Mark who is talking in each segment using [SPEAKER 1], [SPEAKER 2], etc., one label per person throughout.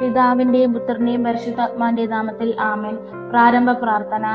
[SPEAKER 1] പിതാവിന്റെയും പുത്രന്റെയും പരിശുദ്ധാത്മാന്റെയും നാമത്തിൽ ആമൻ. പ്രാരംഭ പ്രാർത്ഥന.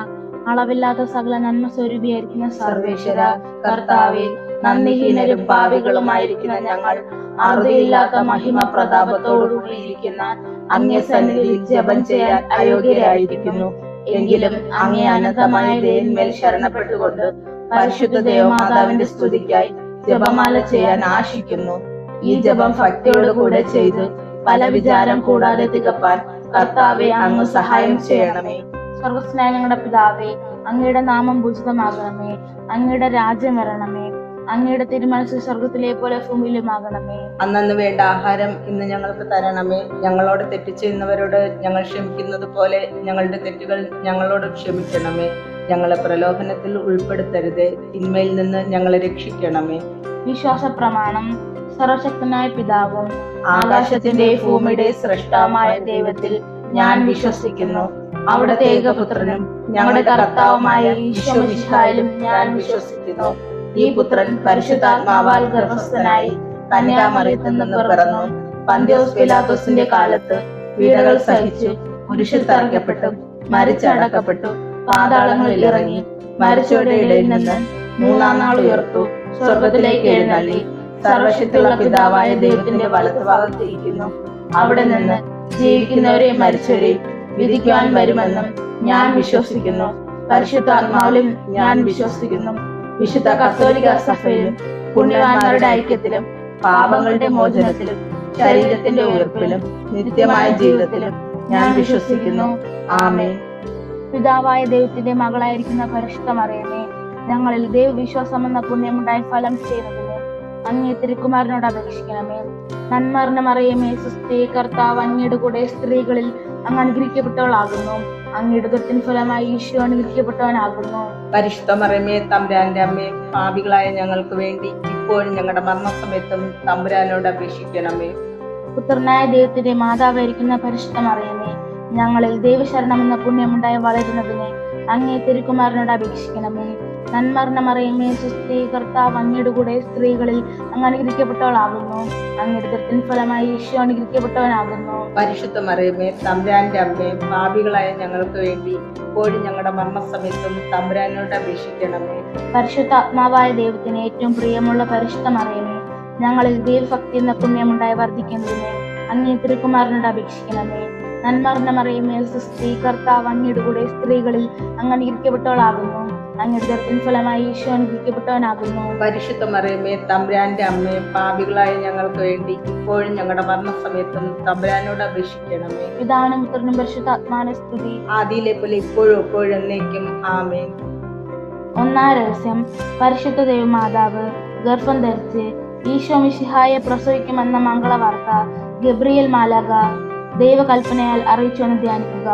[SPEAKER 1] അളവില്ലാത്ത സകല നന്മ സ്വരൂപിയായിരിക്കുന്ന സർവേശ്വര കർത്താവെ നന്ദിഹീനരും പാവികളുമായിരിക്കുന്ന ഞങ്ങൾ അറുതിയില്ലാത്ത മഹിമ പ്രതാപത്തോടുകൂടിയിരിക്കുന്ന അങ്ങേ സന്നിധിയിൽ ജപം ചെയ്യാൻ അയോഗ്യരായിരിക്കുന്നു. എങ്കിലും അങ്ങേ അനന്തമായ ദയന്മേൽ ശരണപ്പെട്ടുകൊണ്ട് പരിശുദ്ധ ദേവമാതാവിന്റെ സ്തുതിക്കായി ജപമാല ചെയ്യാൻ ആശിക്കുന്നു. ഈ ജപം ഭക്തിയോടുകൂടെ ചെയ്ത് പല വിചാരം കൂടാതെ തികപ്പാൻ കർത്താവെ അങ്ങ് സഹായം ചെയ്യണമേ. സർവസ്നേഹങ്ങളുടെ പിതാവേ അങ്ങയുടെ നാമം ഭുജിതമാകണമേ അങ്ങയുടെ രാജ്യം വരണമേ. അങ്ങയുടെ തിരുമനസ് സ്വർഗത്തിലെ പോലെ ഭൂമിയിലുമാകണമേ.
[SPEAKER 2] അന്നന്ന് വേണ്ട ആഹാരം ഇന്ന് ഞങ്ങൾക്ക് തരണമേ. ഞങ്ങളോട് തെറ്റ് ചെയ്യുന്നവരോട് ഞങ്ങൾ ക്ഷമിക്കുന്നത് പോലെ ഞങ്ങളുടെ തെറ്റുകൾ ഞങ്ങളോട് ക്ഷമിക്കണമേ. ഞങ്ങളെ പ്രലോഭനത്തിൽ ഉൾപ്പെടുത്തരുത്. തിന്മയിൽ നിന്ന് ഞങ്ങളെ രക്ഷിക്കണമേ.
[SPEAKER 1] വിശ്വാസ പ്രമാണം സർവശക്തനായ പിതാവും
[SPEAKER 2] ആകാശത്തിന്റെ ഭൂമിയുടെ സൃഷ്ടാവുമായ ദൈവത്തിൽ ഞാൻ വിശ്വസിക്കുന്നു. അവിടുത്തെ ഏകപുത്രനും ഞങ്ങളുടെ കർത്താവുമായ ഈശോ മിശിഹായിലും ഞാൻ വിശ്വസിക്കുന്നു. ഈ പുത്രൻ പരിശുദ്ധാത്മാവാൽ ഗർഭസ്ഥനായി കന്യാമറിയത്തിൽ നിന്ന് പിറന്നു. പന്ത്യോസ് പിലാത്തോസിന്റെ കാലത്ത് പീഡകൾ സഹിച്ചു കുരിശിൽ തറയ്ക്കപ്പെട്ടു മരിച്ചടക്കപ്പെട്ടു പാതാളങ്ങളിൽ ഇറങ്ങി മരിച്ചവരുടെ ഇടയിൽ നിന്ന് മൂന്നാം നാൾ ഉയർത്തു സ്വർഗത്തിലേക്ക് എഴുന്നള്ളി. സർവശക്തിയുള്ള പിതാവായ ദൈവത്തിന്റെ വലത്തുഭാഗത്ത് ഇരിക്കുന്നു. അവിടെ നിന്ന് ജീവിക്കുന്നവരെയും മരിച്ചവരെയും വിധിക്കുവാൻ വരുമെന്നും ഞാൻ വിശ്വസിക്കുന്നു. പരിശുദ്ധാത്മാവിലും ഞാൻ വിശ്വസിക്കുന്നു. വിശുദ്ധ കത്തോലിക സഭയിലും പുണ്യവാന്മാരുടെ ഐക്യത്തിലും പാപങ്ങളുടെ മോചനത്തിലും ശരീരത്തിന്റെ ഉയർപ്പിലും നിത്യമായ ജീവിതത്തിലും ഞാൻ വിശ്വസിക്കുന്നു. ആമേ
[SPEAKER 1] പിതാവായ ദൈവത്തിന്റെ മകളായിരിക്കുന്ന പരിശുദ്ധമറിയമേ ഞങ്ങളിൽ ദൈവവിശ്വാസം എന്ന പുണ്യമുണ്ടായി ഫലം ചെയ്യുന്നതിന് അങ്ങേ തിരുക്കുമാരനോട് അപേക്ഷിക്കണമേ. നന്മറിഞ്ഞ മറിയമേ സുസ്ഥി കർത്താവ് അങ്ങയുടെ കൂടെ സ്ത്രീകളിൽ അങ്ങ് അനുഗ്രഹിക്കപ്പെട്ടവളാകുന്നു. അങ്ങയുടെ ദുഃഖത്തിന് ഫലമായി ഈശോ അനുഗ്രഹിക്കപ്പെട്ടവനാകുന്നു.
[SPEAKER 2] പരിശുദ്ധ മറിയമേ തമ്പുരാന്റെ അമ്മേ പാപികളായ ഞങ്ങൾക്ക് വേണ്ടി ഇപ്പോഴും ഞങ്ങളുടെ മരണസമയത്തും തമ്പുരാനോട് അപേക്ഷിക്കണമേ.
[SPEAKER 1] പുത്രനായ ദൈവത്തിന്റെ മാതാവായിരിക്കുന്ന പരിശുദ്ധ മറിയമേ ഞങ്ങളിൽ ദൈവശരണം എന്ന പുണ്യമുണ്ടായി വളരുന്നതിനെ അങ്ങേ തിരുക്കുമാരനോട് അപേക്ഷിക്കണമേ. നന്മറിഞ്ഞ മറിയമേ സുസ്ഥി കർത്താവ് അങ്ങയുടെ കൂടെ സ്ത്രീകളിൽ അങ്ങ് അനുഗ്രഹിക്കപ്പെട്ടവളാകുന്നു അങ്ങയുടെ ദുഃഖത്തിന് ഫലമായി ഈശോ അനുഗ്രഹിക്കപ്പെട്ടവനാകുന്നു.
[SPEAKER 2] പരിശുദ്ധ മറിയമേ തമ്പുരാന്റെ അമ്മേ പാപികളായ ഞങ്ങൾക്ക് വേണ്ടി ഇപ്പോഴും ഞങ്ങളുടെ മരണസമയത്തും തമ്പുരാനോട് അപേക്ഷിക്കണമേ.
[SPEAKER 1] പരിശുദ്ധ ആത്മാവായ ദൈവത്തിന് ഏറ്റവും പ്രിയമുള്ള പരിശുദ്ധ മറിയമേ ഞങ്ങളിൽ ദൈവഭക്തി എന്ന പുണ്യമുണ്ടായി വർദ്ധിക്കുന്നതിന് അങ്ങേ തിരുക്കുമാരനോട് അപേക്ഷിക്കണമേ. നന്മറിഞ്ഞ മറിയമേ സുസ്ഥി കർത്താവ് അങ്ങയുടെ കൂടെ സ്ത്രീകളിൽ അങ്ങനെ അനുഗ്രഹിക്കപ്പെട്ടവളാകുന്നു അങ്ങയുടെ ദർത്തിന് ഫലമായി ഈശോ അനുഗ്രഹിക്കപ്പെട്ടവനാകുന്നു
[SPEAKER 2] പരിശുദ്ധ മറിയമേ തമ്പുരാന്റെ അമ്മയെ പാപികളായ ഞങ്ങൾക്ക് വേണ്ടി ഇപ്പോഴും ഞങ്ങളുടെ മരണസമയത്തും തമ്പുരാനോട് അപേക്ഷിക്കണമേ.
[SPEAKER 1] ഇതാണ് പുത്രനും പരിശുദ്ധാത്മാന സ്തുതി.
[SPEAKER 2] ആദിയിലെ പോലെ ഇപ്പോഴും എപ്പോഴും എന്നേക്കും ആമേ
[SPEAKER 1] ഒന്നാം രഹസ്യം പരിശുദ്ധ ദൈവമാതാവ് ഗർഭം ധരിച്ച് ഈശോ മിശിഹായെ പ്രസവിക്കുമെന്ന മംഗളവാർത്ത ഗബ്രിയൽ മാലക ദൈവകൽപ്പനയാൽ അറിയിച്ചുവെന്ന് ധ്യാനിക്കുക.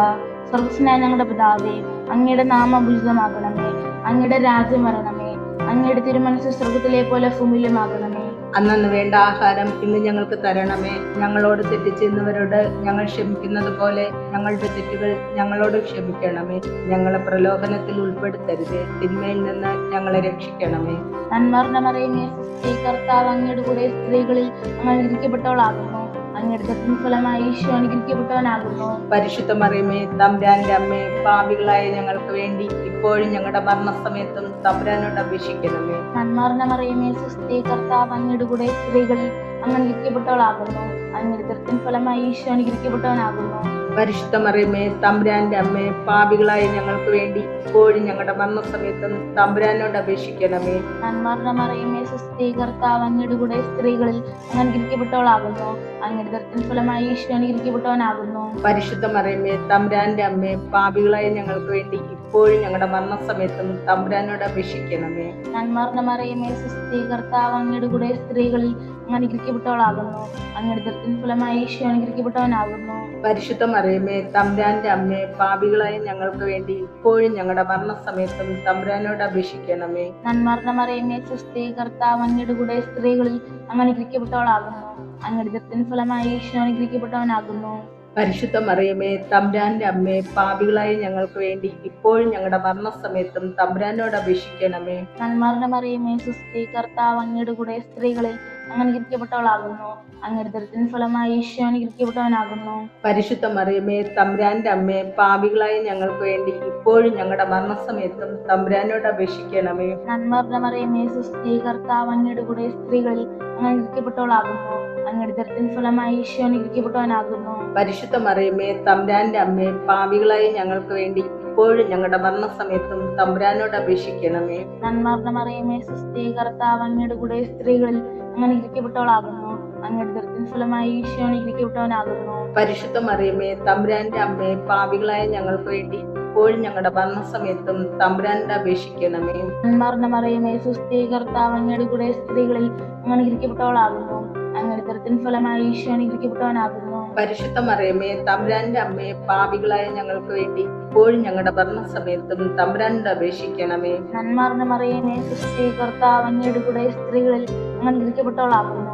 [SPEAKER 1] സ്വർഗസ്നായ ഞങ്ങളുടെ പിതാവേ അങ്ങയുടെ നാമം ഉചിതമാകണമേ. അങ്ങയുടെ രാജ്യം വരണമേ. അങ്ങയുടെ തിരുമനസ് സ്വർഗത്തിലെ പോലെ ഭൂമിയിലുമാകണമേ.
[SPEAKER 2] അന്നന്ന് വേണ്ട ആഹാരം ഇന്ന് ഞങ്ങൾക്ക് തരണമേ. ഞങ്ങളോട് തെറ്റിച്ചെന്നവരോട് ഞങ്ങൾ ക്ഷമിക്കുന്നത് പോലെ ഞങ്ങളുടെ തെറ്റുകൾ ഞങ്ങളോട് ക്ഷമിക്കണമേ. ഞങ്ങളെ പ്രലോഭനത്തിൽ ഉൾപ്പെടുത്തരുത്. തിന്മയിൽ നിന്ന് ഞങ്ങളെ രക്ഷിക്കണമേ.
[SPEAKER 1] നന്മറിഞ്ഞ മറിയമേ സുസ്ഥി കർത്താവ് അങ്ങയുടെ കൂടെ സ്ത്രീകളിൽ അങ്ങ് അനുഗ്രഹിക്കപ്പെട്ടവളാകുന്നു അങ്ങയുടെ ഫലമായി ഈശോ അനുഗ്രഹിക്കപ്പെട്ടവനാകുന്നു.
[SPEAKER 2] പരിശുദ്ധ മറിയമേ തമ്പുരാന്റെ അമ്മേ പാപികളായ ഞങ്ങൾക്ക് വേണ്ടി ഇപ്പോഴും ഞങ്ങളുടെ മരണസമയത്തും തമ്പുരാനോട് അപേക്ഷിക്കണമേ
[SPEAKER 1] നന്മാർന്ന മറിയമേ സുസ്ഥി കർത്താവ് അങ്ങയുടെ കൂടെ സ്ത്രീകളിൽ അങ്ങ് അനുഗ്രഹിക്കപ്പെട്ടവളാകുന്നു അങ്ങയുടെ ഫലമായി ഈശോ അനുഗ്രഹിക്കപ്പെട്ടവനാകുന്നു.
[SPEAKER 2] പരിശുദ്ധ മറിയമേ തമ്പുരാന്റെ അമ്മയെ പാപികളായ ഞങ്ങൾക്ക് വേണ്ടി ഇപ്പോഴും ഞങ്ങളുടെ മരണസമയത്തും തമ്പുരാനോട് അപേക്ഷിക്കണമേ.
[SPEAKER 1] നന്മാർന്ന മറിയമേ സുസ്ഥി കർത്താവ് അങ്ങയുടെ കൂടെ സ്ത്രീകളിൽ അങ്ങ് അനുഗ്രഹിക്കപ്പെട്ടവളാകുന്നു അങ്ങയുടെ ഫലമായി ഈശോ അനുഗ്രഹിക്കപ്പെട്ടവനാകുന്നു.
[SPEAKER 2] പരിശുദ്ധ മറിയമേ തമ്പുരാന്റെ അമ്മയെ പാപികളായ ഞങ്ങൾക്ക് വേണ്ടി ഇപ്പോഴും ഞങ്ങളുടെ മരണസമയത്തും തമ്പുരാനോട് അപേക്ഷിക്കണമേ.
[SPEAKER 1] നന്മാർന്ന മറിയമേ സുസ്ഥി കർത്താവ് അങ്ങയുടെ കൂടെ സ്ത്രീകളിൽ അങ്ങ് അനുഗ്രഹിക്കപ്പെട്ടവളാകുന്നു. അങ്ങയുടെ ദൃത്തിൻ ഫലമായി ഈശോ അനുഗ്രഹിക്കപ്പെട്ടവനാകുന്നു.
[SPEAKER 2] പരിശുദ്ധ മറിയമേ തമ്പുരാന്റെ അമ്മേ പാപികളായ ഞങ്ങൾക്ക് വേണ്ടി ഇപ്പോഴും ഞങ്ങളുടെ മരണസമയത്തും തമ്പുരാനോട് അപേക്ഷിക്കണമേ.
[SPEAKER 1] നന്മർന്ന മറിയമേ സുസ്ഥി കർത്താവ് അങ്ങയുടെ കൂടെ സ്ത്രീകളിൽ അങ്ങ് അനുഗ്രഹിക്കപ്പെട്ടവളാകുന്നു. അങ്ങയുടെ ദൃത്തിൻ ഫലമായി ഈശോ അനുഗ്രഹിക്കപ്പെട്ടവനാകുന്നു.
[SPEAKER 2] പരിശുദ്ധ മറിയമേ തമ്പുരാന്റെ അമ്മേ പാപികളായ ഞങ്ങൾക്ക് വേണ്ടി ഇപ്പോഴും ഞങ്ങളുടെ മരണസമയത്തും തമ്പുരാനോട് അപേക്ഷിക്കണമേ.
[SPEAKER 1] നന്മർന്ന മറിയമേ സുസ്ഥി കർത്താവ് അങ്ങയുടെ കൂടെ സ്ത്രീകളിൽ അങ്ങ് അനുഗ്രഹിക്കപ്പെട്ടവളാകുന്നു. അങ്ങയുടെ ദൃത്തിന് ഫലമായി ഈശോ അനുഗ്രഹിക്കപ്പെട്ടവനാകുന്നു.
[SPEAKER 2] പരിശുദ്ധ മറിയമേ തമ്പുരാന്റെ അമ്മേ പാപികളായ ഞങ്ങൾക്ക് വേണ്ടി ഇപ്പോഴും ഞങ്ങളുടെ മരണസമയത്തും തമ്പുരാനോട് അപേക്ഷിക്കണമേ.
[SPEAKER 1] നന്മർന്ന മറിയമേ സുസ്ഥി കർത്താവ് അങ്ങയുടെ കൂടെ സ്ത്രീകളിൽ അങ്ങ് അനുഗ്രഹിക്കപ്പെട്ടവളാകുന്നു. അങ്ങയുടെ ദരത്തിന് ഫലമായി ഈശോ അനുഗ്രഹിക്കപ്പെട്ടവനാകുന്നു
[SPEAKER 2] പരിശുദ്ധ മറിയമേ തമ്പുരാന്റെ അമ്മേ പാപികളായ ഞങ്ങൾക്ക് വേണ്ടി ഇപ്പോഴും ഞങ്ങളുടെ മരണസമയത്തും തമ്പുരാനോട് അപേക്ഷിക്കണമേ.
[SPEAKER 1] നന്മാർന്ന മറിയമേ സുസ്ഥി കർത്താവ് അങ്ങയുടെ കൂടെ സ്ത്രീകളിൽ അങ്ങനെ ഇരിക്കപ്പെട്ടവളാകുന്നു. അങ്ങയുടെ ദരത്തിന് ഫലമായി ഈശോ അനുഗ്രഹിക്കപ്പെട്ടവനാകുന്നു
[SPEAKER 2] പരിശുദ്ധ മറിയമേ തമ്പുരാന്റെ അമ്മേ പാപികളായ ഞങ്ങൾക്ക് വേണ്ടി ഇപ്പോഴും ഞങ്ങളുടെ മരണസമയത്തും തമ്പുരാനോട് അപേക്ഷിക്കണമേ.
[SPEAKER 1] നന്മർന്ന മറിയമേ സുസ്ഥി കർത്താവ് അങ്ങയുടെ കൂടെ സ്ത്രീകളിൽ അങ്ങനെ അനുഗ്രഹിക്കപ്പെട്ടവളാകുന്നു അങ്ങയുടെ ദരത്തിന് ഫലമായി ഈശോ അനുഗ്രഹിക്കപ്പെട്ടവനാകുന്നു
[SPEAKER 2] പരിശുദ്ധ മറിയമേ തമ്പുരാന്റെ അമ്മയെ പാപികളായ ഞങ്ങൾക്ക് വേണ്ടി ഇപ്പോഴും ഞങ്ങളുടെ ഭരണസമയത്തും തമ്പുരാനോട് അപേക്ഷിക്കണമേ.
[SPEAKER 1] നന്മാർന്ന മറിയമേ സൃഷ്ടി കർത്താവ് അങ്ങയുടെ കൂടെ സ്ത്രീകളിൽ അങ്ങ് അനുഗ്രഹിക്കപ്പെട്ടവളാകുന്നു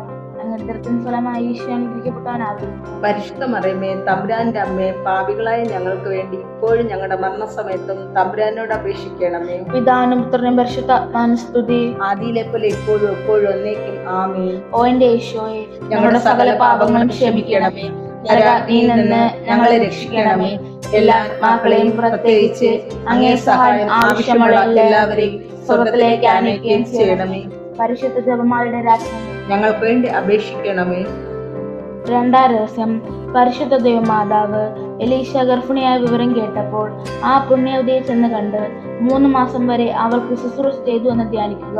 [SPEAKER 1] അങ്ങയുടെ ദരത്തിന് ഫലമായി ഈശോ അനുഗ്രഹിക്കപ്പെട്ടവനാകുന്നു
[SPEAKER 2] പരിശുദ്ധ മറിയമേ തമ്പുരാന്റെ അമ്മേ പാപികളായ ഞങ്ങൾക്ക് വേണ്ടി ഇപ്പോഴും ഞങ്ങളുടെ മരണസമയത്തും തമ്പുരാനോട് അപേക്ഷിക്കണമേ.
[SPEAKER 1] പിതാനും പുത്രനും പരിശുദ്ധാത്മാനും സ്തുതി.
[SPEAKER 2] ആദിയിലെ പോലെ ഇപ്പോഴും എപ്പോഴും ഒന്നേക്കും ആമേ
[SPEAKER 1] ഓ എന്റെ ഈശോയെ
[SPEAKER 2] ഞങ്ങളുടെ സകല പാപങ്ങളും ക്ഷമിക്കണമേ. നരകാഗ്നിയിൽ നിന്ന് ഞങ്ങളെ രക്ഷിക്കണമേ. എല്ലാ ആത്മാക്കളെയും പ്രത്യേകിച്ച് അങ്ങേ സഹായം ആവശ്യമുള്ള എല്ലാവരെയും സ്വർഗത്തിലേക്ക് അനയിക്കുകയും ചെയ്യണമേ.
[SPEAKER 1] പരിശുദ്ധ ജപമാലയുടെ രാജ്യം
[SPEAKER 2] ഞങ്ങൾക്ക് വേണ്ടി അപേക്ഷിക്കണമേ.
[SPEAKER 1] രണ്ടാം രഹസ്യം പരിശുദ്ധ ദേവമാതാവ് എലീഷ ഗർഭിണിയായ വിവരം കേട്ടപ്പോൾ ആ പുണ്യവതിയെ ചെന്ന് കണ്ട് മൂന്ന് മാസം വരെ അവൾക്ക് ശുശ്രൂഷ ചെയ്തു എന്ന് ധ്യാനിക്കുക.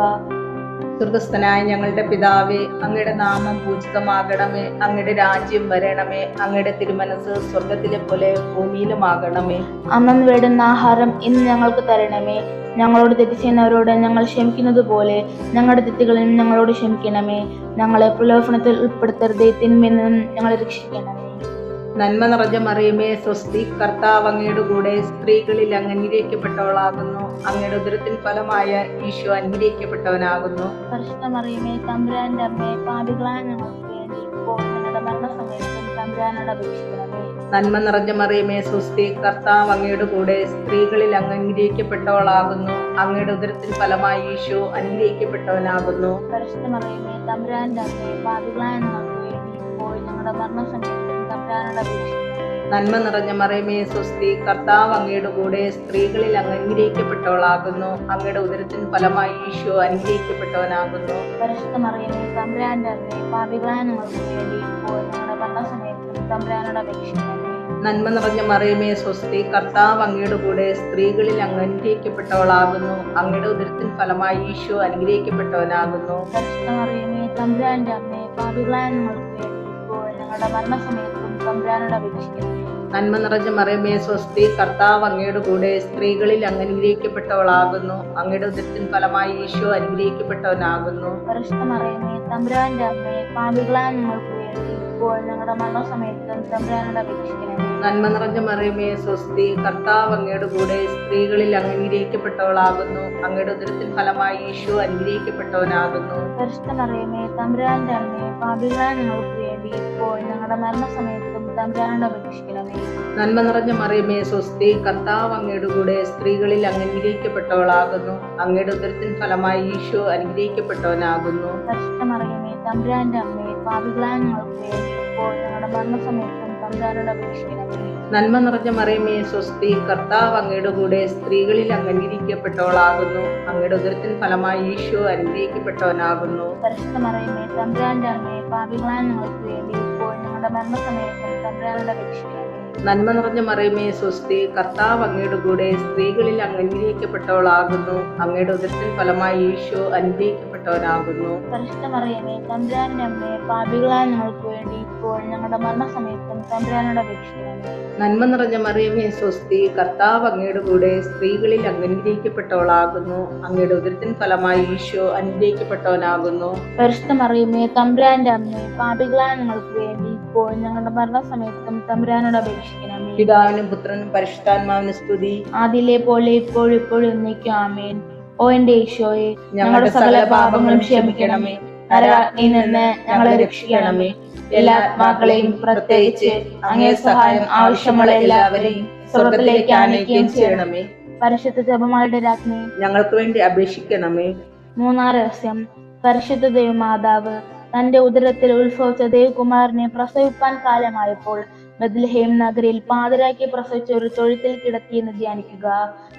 [SPEAKER 2] സ്വർഗസ്ഥനായ ഞങ്ങളുടെ പിതാവേ അങ്ങയുടെ നാമം പൂജിതമാകണമേ അങ്ങയുടെ രാജ്യം വരണമേ അങ്ങയുടെ തിരുമനസ് സ്വർഗത്തിലെ പോലെ ഭൂമിയിലുമാകണമേ.
[SPEAKER 1] അന്നു വേടുന്ന ആഹാരം ഇന്ന് ഞങ്ങൾക്ക് തരണമേ. ഞങ്ങളോട് തെറ്റ് ചെയ്യുന്നവരോട് ഞങ്ങൾ ക്ഷമിക്കുന്നത് പോലെ ഞങ്ങളുടെ തെറ്റുകളിലും ഞങ്ങളോട് ക്ഷമിക്കണമേ. ഞങ്ങളെ പ്രലോഭനത്തിൽ ഉൾപ്പെടുത്തരുതേ നിന്നും ഞങ്ങളെ രക്ഷിക്കണമേ.
[SPEAKER 2] നന്മ നിറഞ്ഞ മറിയമേ സ്വസ്തി കർത്താവ് അങ്ങയുടെ കൂടെ സ്ത്രീകളിൽ അങ്ങ് അനുഗ്രഹിക്കപ്പെട്ടവളാകുന്നു അങ്ങയുടെ ഉദരത്തിൻ ഫലമായ ഈശോ അനുഗ്രഹിക്കപ്പെട്ടവനാകുന്നു.
[SPEAKER 1] മറിയമേ തമ്പുരാന്റെ അമ്മയെ പാപികളായ ഞങ്ങൾക്ക് വേണ്ടി ഇപ്പോൾ ഞങ്ങളുടെ മരണസമയത്തും തമ്പുരാനോട് അപേക്ഷിക്കണമേ.
[SPEAKER 2] നന്മ നിറഞ്ഞ മറിയമേ സ്വസ്തി കർത്താവ് അങ്ങയുടെ കൂടെ സ്ത്രീകളിൽ അങ്ങ് അനുഗ്രഹിക്കപ്പെട്ടവളാകുന്നു അങ്ങയുടെ ഉദരത്തിൽ ഫലമായ ഈശോ അനുഗ്രഹിക്കപ്പെട്ടവനാകുന്നു.
[SPEAKER 1] പരിശുദ്ധ മറിയമേ തമ്പുരാന്റെ അമ്മേ പാപികളായ ഞങ്ങൾക്ക് വേണ്ടി ഇപ്പോൾ ഞങ്ങളുടെ മരണസമയത്തും തമ്പുരാനോട്
[SPEAKER 2] നന്മ നിറഞ്ഞ മറിയമേ സ്വസ്തി കർത്താവ് അങ്ങയുടെ കൂടെ സ്ത്രീകളിൽ അങ്ങ് അനുഗ്രഹിക്കപ്പെട്ടവളാകുന്നു. അങ്ങയുടെ ഉദരത്തിന് ഫലമായി ഈശോ അനുഗ്രഹിക്കപ്പെട്ടവനാകുന്നു.
[SPEAKER 1] പരിശുദ്ധ മറിയമേ തമ്പുരാന്റെ അമ്മയെ പാപികളായ ഞങ്ങൾക്ക് വേണ്ടി ഇപ്പോൾ ഞങ്ങളുടെ മരണസമയത്തും തമ്പുരാനോട്
[SPEAKER 2] നന്മ നിറഞ്ഞ മറിയമേ സ്വസ്തി കർത്താവ് അങ്ങയുടെ കൂടെ സ്ത്രീകളിൽ അങ്ങ് അനുഗ്രഹിക്കപ്പെട്ടവളാകുന്നു. അങ്ങയുടെ ഉദരത്തിന് ഫലമായി ഈശോ അനുഗ്രഹിക്കപ്പെട്ടവനാകുന്നു.
[SPEAKER 1] പരിശുദ്ധ മറിയമേ തമ്പുരാന്റെ അമ്മയെ പാപികളായ ഞങ്ങൾക്ക് വേണ്ടി ഇപ്പോൾ ഞങ്ങളുടെ മരണസമയത്തും തമ്പുരാനോട് അപേക്ഷിക്കുന്നു.
[SPEAKER 2] നന്മ നിറഞ്ഞ മറിയമേ സ്വസ്തി കർത്താവ് അങ്ങയുടെ കൂടെ സ്ത്രീകളിൽ അങ്ങ് അനുഗ്രഹിക്കപ്പെട്ടവളാകുന്നു. അങ്ങയുടെ ഉദരത്തിൻ ഫലമായി ഈശോ അനുഗ്രഹിക്കപ്പെട്ടവനാകുന്നു.
[SPEAKER 1] പരിശുദ്ധ മറിയമേ തമ്പുരാന്റെ അമ്മയെ പാപികളായ ഞങ്ങൾക്ക് വേണ്ടി ഇപ്പോൾ ഞങ്ങളുടെ മരണസമയത്തും തമ്പുരാനോട് അപേക്ഷിക്കണമേ
[SPEAKER 2] നന്മ നിറഞ്ഞ മറിയമേ സ്വസ്തി കർത്താവ് അങ്ങയുടെ കൂടെ സ്ത്രീകളിൽ അങ്ങ് അനുഗ്രഹിക്കപ്പെട്ടവളാകുന്നു. അങ്ങയുടെ ഉദരത്തിൻ ഫലമായി ഈശോ അനുഗ്രഹിക്കപ്പെട്ടവനാകുന്നു.
[SPEAKER 1] പരിശുദ്ധ മറിയമേ തമ്പുരാന്റെ അമ്മയെ പാപികളായ ഞങ്ങൾക്ക് വേണ്ടി ഇപ്പോൾ ഞങ്ങളുടെ മരണസമയത്തും തമ്പുരാനോട് അപേക്ഷിക്കണമേ
[SPEAKER 2] നന്മ നിറഞ്ഞ മറിയമേ സ്വസ്തി കർത്താവ് അങ്ങയുടെ കൂടെ സ്ത്രീകളിൽ അങ്ങ് അനുഗ്രഹിക്കപ്പെട്ടവളാകുന്നു അങ്ങയുടെ ഉദരത്തിൻ ഫലമായി ഈശോ അനുഗ്രഹിക്കപ്പെട്ടവനാകുന്നു.
[SPEAKER 1] പരിശുദ്ധ മറിയമേ തമ്പുരാന്റെ അമ്മയെ പാപികളായ ഞങ്ങൾക്ക് വേണ്ടി ഇപ്പോൾ ഞങ്ങളുടെ മരണസമയത്തും തമ്പുരാനോട് അപേക്ഷിക്കണമേ.
[SPEAKER 2] നന്മ നിറഞ്ഞ മറിയമേ സ്വസ്തി കർത്താവ് അങ്ങയുടെ കൂടെ സ്ത്രീകളിൽ അങ്ങ് അനുഗ്രഹിക്കപ്പെട്ടവളാകുന്നു അങ്ങയുടെ ഉദരത്തിൻ ഫലമായി ഈശോ അനുഗ്രഹിക്കപ്പെട്ടവനാകുന്നു.
[SPEAKER 1] പരിശുദ്ധ മറിയമേ തമ്പുരാന്റെ അമ്മയെ പാപികളായ ഞങ്ങൾക്ക് വേണ്ടി ഇപ്പോൾ ഞങ്ങളുടെ മരണസമയത്തും തമ്പുരാനോട്
[SPEAKER 2] നന്മ നിറഞ്ഞ മറിയമേ സ്വസ്തി കർത്താവ് അങ്ങയുടെ കൂടെ സ്ത്രീകളിൽ അങ്ങ് അനുഗ്രഹിക്കപ്പെട്ടവളാകുന്നു അങ്ങയുടെ ഉദരത്തിൽ ഫലമായി ഈശോ അനുഗ്രഹിക്കപ്പെട്ടവനാകുന്നു.
[SPEAKER 1] പരിശുദ്ധ മറിയമേ തമ്പുരാന്റെ അമ്മയെ പാപികളായ ഞങ്ങൾക്ക് വേണ്ടി ഇപ്പോൾ ഞങ്ങളുടെ മരണസമയത്തും തമ്പുരാനോട്
[SPEAKER 2] നന്മ നിറഞ്ഞ മറിയമേ സ്വസ്തി കർത്താവ് അങ്ങയുടെ കൂടെ സ്ത്രീകളിൽ അങ്ങ് അനുഗ്രഹിക്കപ്പെട്ടവളാകുന്നു അങ്ങയുടെ ഉദരത്തിൻ ഫലമായി ഈശോ അനുഗ്രഹിക്കപ്പെട്ടവനാകുന്നു.
[SPEAKER 1] പരിശുദ്ധ മറിയമേ തമ്പുരാന്റെ അമ്മയെ പാപികളായ ഞങ്ങൾക്ക് വേണ്ടി ഇപ്പോൾ ഞങ്ങളുടെ മരണസമയത്തും തമ്പുരാനോട് അപേക്ഷിക്കണമേ
[SPEAKER 2] പിതാവിനും പുത്രനും പരിശുദ്ധാത്മാവിനും സ്തുതി.
[SPEAKER 1] ആദിയിലെ പോലെ ഇപ്പോഴും ഇപ്പോഴും എന്നേക്കും ആമേൻ. ഓ എന്റെ ഈശോയെ
[SPEAKER 2] ഞങ്ങളുടെ സകല പാപങ്ങളും ക്ഷമിക്കണമേ. നരകാഗ്നിയിൽ നിന്ന് ഞങ്ങളെ രക്ഷിക്കണമേ. എല്ലാ ആത്മാക്കളെയും പ്രത്യേകിച്ച് അങ്ങേ സഹായം ആവശ്യമുള്ള എല്ലാവരെയും സ്വർഗത്തിലേക്ക് ആനയിക്കുകയും ചെയ്യണമേ.
[SPEAKER 1] പരിശുദ്ധ ജപമാലയുടെ രാജ്ഞി
[SPEAKER 2] ഞങ്ങൾക്ക് വേണ്ടി അപേക്ഷിക്കണമേ.
[SPEAKER 1] മൂന്നാം രഹസ്യം. പരിശുദ്ധ ദൈവമാതാവ് തന്റെ ഉദരത്തിൽ ഉത്ഭവിച്ച ദേവകുമാരനെ പ്രസവിപ്പാൻ കാലമായപ്പോൾ ബദ്ലഹേം നഗരിൽ പാതിരാക്കി പ്രസവിച്ച ഒരു തൊഴുത്തിൽ കിടത്തിയെന്ന് ധ്യാനിക്കുക.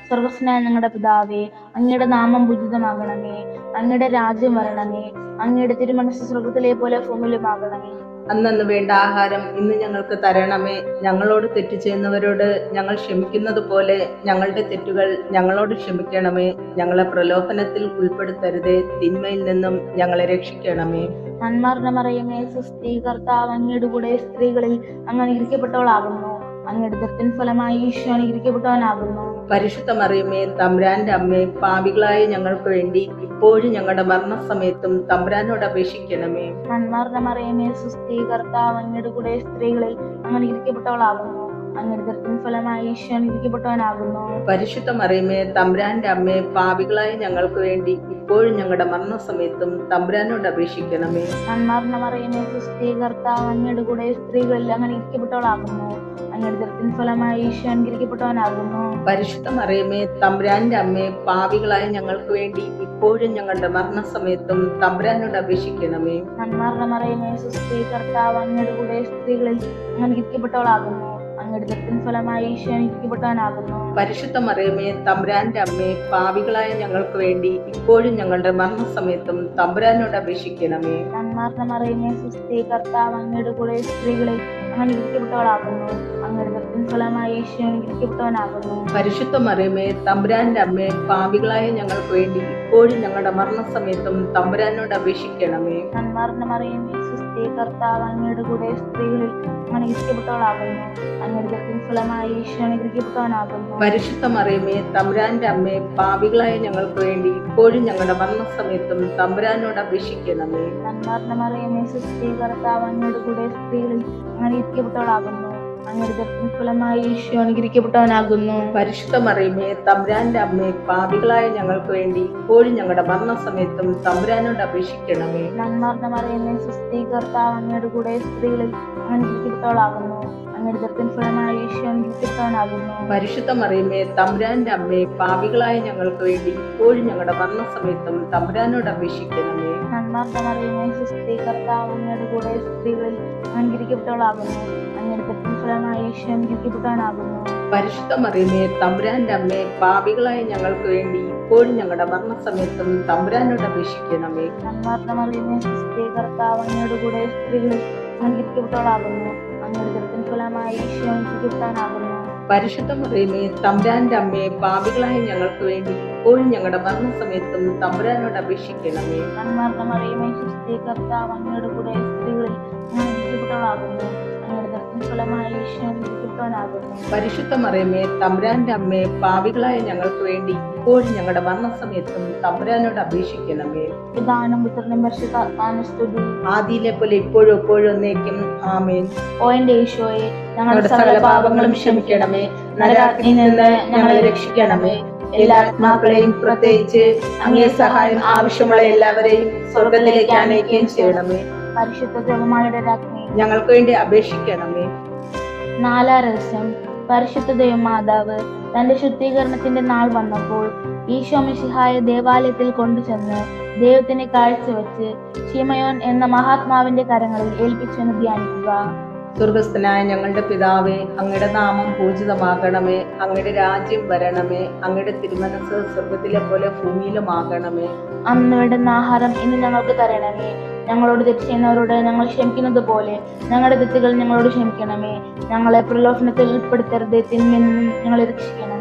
[SPEAKER 1] സ്വർഗസ്നായ ഞങ്ങളുടെ പിതാവേ അങ്ങയുടെ നാമം പൂജിതമാകണമേ അങ്ങയുടെ രാജ്യം വരണമേ അങ്ങയുടെ തിരുമനസ് സ്വർഗത്തിലെ പോലെ ഭൂമിയിലുമാകണമേ.
[SPEAKER 2] അന്നന്ന് വേണ്ട ആഹാരം ഇന്ന് ഞങ്ങൾക്ക് തരണമേ. ഞങ്ങളോട് തെറ്റ് ചെയ്യുന്നവരോട് ഞങ്ങൾ ക്ഷമിക്കുന്നത് പോലെ ഞങ്ങളുടെ തെറ്റുകൾ ഞങ്ങളോട് ക്ഷമിക്കണമേ. ഞങ്ങളെ പ്രലോഭനത്തിൽ ഉൾപ്പെടുത്തരുതേ. തിന്മയിൽ നിന്നും ഞങ്ങളെ രക്ഷിക്കണമേ.
[SPEAKER 1] നന്മാർന്ന മറിയമേ സുസ്ഥീകർത്താവ് അങ്ങയുടെ കൂടെ സ്ത്രീകളിൽ അങ്ങ് അനുഗ്രഹിക്കപ്പെട്ടവളാകുന്നു. അങ്ങയുടെ ദത്തിൻ ഫലമായി ഈശോ അനുഗ്രഹിക്കപ്പെട്ടവനാകുന്നു
[SPEAKER 2] പരിശുദ്ധ മറിയമേ തമ്പുരാന്റെ അമ്മേ പാപികളായ ഞങ്ങൾക്ക് വേണ്ടി ഇപ്പോഴും ഞങ്ങളുടെ മരണസമയത്തും തമ്പുരാനോട് അപേക്ഷിക്കണമേ.
[SPEAKER 1] മന്മാരുടെ മറിയമേ സുസ്ഥി കർത്താവ് അങ്ങയുടെ കൂടെ സ്ത്രീകളിൽ അങ്ങനെ അനുഗ്രഹിക്കപ്പെട്ടവളാകുന്നു അങ്ങയുടെ ദത്തിൻ ഫലമായി ഈശോ അനുഗ്രഹിക്കപ്പെട്ടവനാകുന്നു
[SPEAKER 2] പരിശുദ്ധ മറിയമേ തമ്പ്രാന്റെ അമ്മേ പാപികളായ ഞങ്ങൾക്ക് വേണ്ടി ഇപ്പോഴും ഞങ്ങളുടെ മരണസമയത്തും തമ്പ്രാനോട് അപേക്ഷിക്കണമേ.
[SPEAKER 1] നന്മാർന്ന മറിയമേ സുസ്ഥി കർത്താവ് അങ്ങയുടെ കൂടെ സ്ത്രീകളെല്ലാം അങ്ങനെ ഇരിക്കപ്പെട്ടവളാകുന്നു. അങ്ങയുടെ ദത്തിൻ ഫലമായി ഈശോ അനുഗ്രഹിക്കപ്പെട്ടവനാകുന്നു.
[SPEAKER 2] പരിശുദ്ധ മറിയമേ തമ്പ്രാന്റെ അമ്മേ പാപികളായ ഞങ്ങൾക്ക് വേണ്ടി ഇപ്പോഴും ഞങ്ങളുടെ മരണസമയത്തും തമ്പ്രാനോട് അപേക്ഷിക്കണമേ.
[SPEAKER 1] നന്മാർന്ന മറിയമേ സുസ്ഥി കർത്താവ് അങ്ങയുടെ കൂടെ സ്ത്രീകളിൽ അങ്ങനെ അനുഗ്രഹിക്കപ്പെട്ടവളാകുന്നു അങ്ങയുടെ ദത്തിൻ ഫലമായി ഈശോ അനുഗ്രഹിക്കപ്പെട്ടവനാകുന്നു
[SPEAKER 2] പരിശുദ്ധ മറിയമേ തമ്പുരാന്റെ അമ്മേ പാവികളായ ഞങ്ങൾക്ക് വേണ്ടി ഇപ്പോഴും ഞങ്ങളുടെ മരണസമയത്തും തമ്പുരാനോട് അപേക്ഷിക്കണമേ.
[SPEAKER 1] നന്മാർന്ന മറിയമേ സുസ്ഥി കർത്താവ് അങ്ങയുടെ കൂടെ സ്ത്രീകളെ അനുഗ്രഹിക്കപ്പെട്ടവളാകുന്നു അങ്ങയുടെ ദത്തിൻ ഫലമായി ഈശോ അനുഗ്രഹിക്കപ്പെട്ടവനാകുന്നു
[SPEAKER 2] പരിശുദ്ധ മറിയമേ തമ്പുരാന്റെ അമ്മേ പാപികളായ ഞങ്ങൾക്ക് വേണ്ടി ഇപ്പോഴും ഞങ്ങളുടെ മരണസമയത്തും തമ്പുരാനോട് അപേക്ഷിക്കണമേ.
[SPEAKER 1] നന്മാർന്ന മറിയമേ സുസ്ഥി കർത്താവ് അങ്ങയുടെ കൂടെ സ്ത്രീകളിൽ അനുഗ്രഹിക്കപ്പെട്ടവളാകുന്നു അങ്ങയുടെ ഫലമായി ഈശ്വരൻ അനുഗ്രഹിക്കപ്പെട്ടവനാകുന്നു.
[SPEAKER 2] പരിശുദ്ധ മറിയമേ തമ്പുരാന്റെ അമ്മേ പാപികളായ ഞങ്ങൾക്ക് വേണ്ടി ഇപ്പോഴും ഞങ്ങളുടെ മരണസമയത്തും തമ്പുരാനോട് അപേക്ഷിക്കണമേ.
[SPEAKER 1] നന്മാർന്ന മറിയമേ സൃഷ്ടി കർത്താവ് അങ്ങയുടെ കൂടെ സ്ത്രീകളിൽ അനുഗ്രഹിക്കപ്പെട്ടവളാകുന്നു ഫലമായി ഈശോ അനുഗ്രഹിക്കപ്പെട്ടവനാകുന്നു.
[SPEAKER 2] പരിശുദ്ധ മറിയമേ തമ്പുരാന്റെ അമ്മയെ പാപികളായ ഞങ്ങൾക്ക് വേണ്ടി ഇപ്പോഴും ഞങ്ങളുടെ മരണസമയത്തും തമ്പുരാനോട് അപേക്ഷിക്കണമേ.
[SPEAKER 1] നന്മാർന്ന മറിയമേ സുസ്ഥി കർത്താവ് അങ്ങയുടെ കൂടെ സ്ത്രീകളിൽ അനുഗ്രഹിക്കപ്പെട്ടവളാകുന്നു അങ്ങയുടെ ഈശോ അനുഗ്രഹിക്കപ്പെട്ടവനാകുന്നു.
[SPEAKER 2] പരിശുദ്ധ മറിയമേ തമ്പുരാന്റെ അമ്മയെ പാപികളായ ഞങ്ങൾക്ക് വേണ്ടി ഇപ്പോഴും ഞങ്ങളുടെ മരണസമയത്തും തമ്പുരാനോട് അപേക്ഷിക്കണമേ.
[SPEAKER 1] നന്മാർന്ന മറിയമേ സുസ്ഥി കർത്താവ് അങ്ങയുടെ കൂടെ സ്ത്രീകളിൽ അനുഗ്രഹിക്കപ്പെട്ടവളാകുന്നു ഫലമായി ഈശോ അനുഗ്രഹിക്കപ്പെട്ടവനാകുന്നു
[SPEAKER 2] പരിശുദ്ധ മറിയമേ തമ്പുരാന്റെ അമ്മേ പാപികളായ ഞങ്ങൾക്ക് വേണ്ടി ഇപ്പോഴും ഞങ്ങളുടെ മരണസമയത്തും തമ്പുരാനോട് അപേക്ഷിക്കണമേ.
[SPEAKER 1] മറിയമേ കർത്താവ് അങ്ങയുടെ കൂടെ അങ്ങ് അനുഗ്രഹിക്കപ്പെട്ടവളാകുന്നു. അങ്ങയുടെ ദത്തിൻ ഫലമായി ഈശോ അനുഗ്രഹിക്കപ്പെട്ടവനാകുന്നു
[SPEAKER 2] പരിശുദ്ധ മറിയമേ തമ്പുരാന്റെ അമ്മേ പാപികളായ ഞങ്ങൾക്ക് വേണ്ടി ഇപ്പോഴും ഞങ്ങളുടെ മരണസമയത്തും തമ്പുരാനോട് അപേക്ഷിക്കണമേ.
[SPEAKER 1] മറിയമേ കർത്താവ് അങ്ങയുടെ കൂടെ സ്ത്രീകളിൽ അനുഗ്രഹിക്കപ്പെട്ടവളാകുന്നു.
[SPEAKER 2] പരിശുദ്ധ മറിയമേ തമ്പുരാന്റെ അമ്മേ പാവികളായ ഞങ്ങൾക്ക് വേണ്ടി ഇപ്പോഴും ഞങ്ങളുടെ മരണസമയത്തും തമ്പുരാനോട് അപേക്ഷിക്കണമേ.
[SPEAKER 1] പിതാനും പുത്രനും
[SPEAKER 2] ആദിയിലെ പോലെ ഇപ്പോഴും എപ്പോഴും ഒന്നേക്കും ആമേൻ.
[SPEAKER 1] ഓ എന്റെ ഈശോയെ
[SPEAKER 2] ഞങ്ങളുടെ സകല പാപങ്ങളും ക്ഷമിക്കണമേ. നരകാഗ്നിയിൽ നിന്ന് ഞങ്ങളെ രക്ഷിക്കണമേ. എല്ലാ ആത്മാക്കളെയും പ്രത്യേകിച്ച് അങ്ങേ സഹായം ആവശ്യമുള്ള എല്ലാവരെയും സ്വർഗത്തിലേക്ക് അനയിക്കുകയും ചെയ്യണമേ.
[SPEAKER 1] പരിശുദ്ധ ജപമായുടെ രാജ്ഞി
[SPEAKER 2] ഞങ്ങൾക്ക് വേണ്ടി അപേക്ഷിക്കണമേ
[SPEAKER 1] നാലാം രഹസ്യം പരിശുദ്ധ ദേവമാതാവ് തന്റെ ശുദ്ധീകരണത്തിന്റെ നാൾ വന്നപ്പോൾ ഈശോ മിശിഹായ ദേവാലയത്തിൽ കൊണ്ടുചെന്ന് ദൈവത്തിന് കാഴ്ചവെച്ച് ഷിമയോൻ എന്ന മഹാത്മാവിന്റെ കരങ്ങളിൽ ഏൽപ്പിച്ചെന്ന് ധ്യാനിക്കുക.
[SPEAKER 2] സ്വർഗസ്ഥനായ ഞങ്ങളുടെ പിതാവേ അങ്ങയുടെ നാമം പൂജിതമാകണമേ. അങ്ങയുടെ രാജ്യം വരണമേ. അങ്ങയുടെ തിരുമനസ് സ്വർഗത്തിലെ പോലെ ഭൂമിയിലുമാകണമേ.
[SPEAKER 1] അന്ന് വേണ്ടുന്ന ആഹാരം ഇന്ന് ഞങ്ങൾക്ക് തരണമേ. ഞങ്ങളോട് തെറ്റ് ചെയ്യുന്നവരോട് ഞങ്ങൾ ക്ഷമിക്കുന്നത് പോലെ ഞങ്ങളുടെ തെറ്റുകൾ ഞങ്ങളോട് ക്ഷമിക്കണമേ. ഞങ്ങളെ പ്രലോഭനത്തിൽ ഉൾപ്പെടുത്തരുത് തിന്മയിൽ നിന്നും ഞങ്ങളെ രക്ഷിക്കണമേ.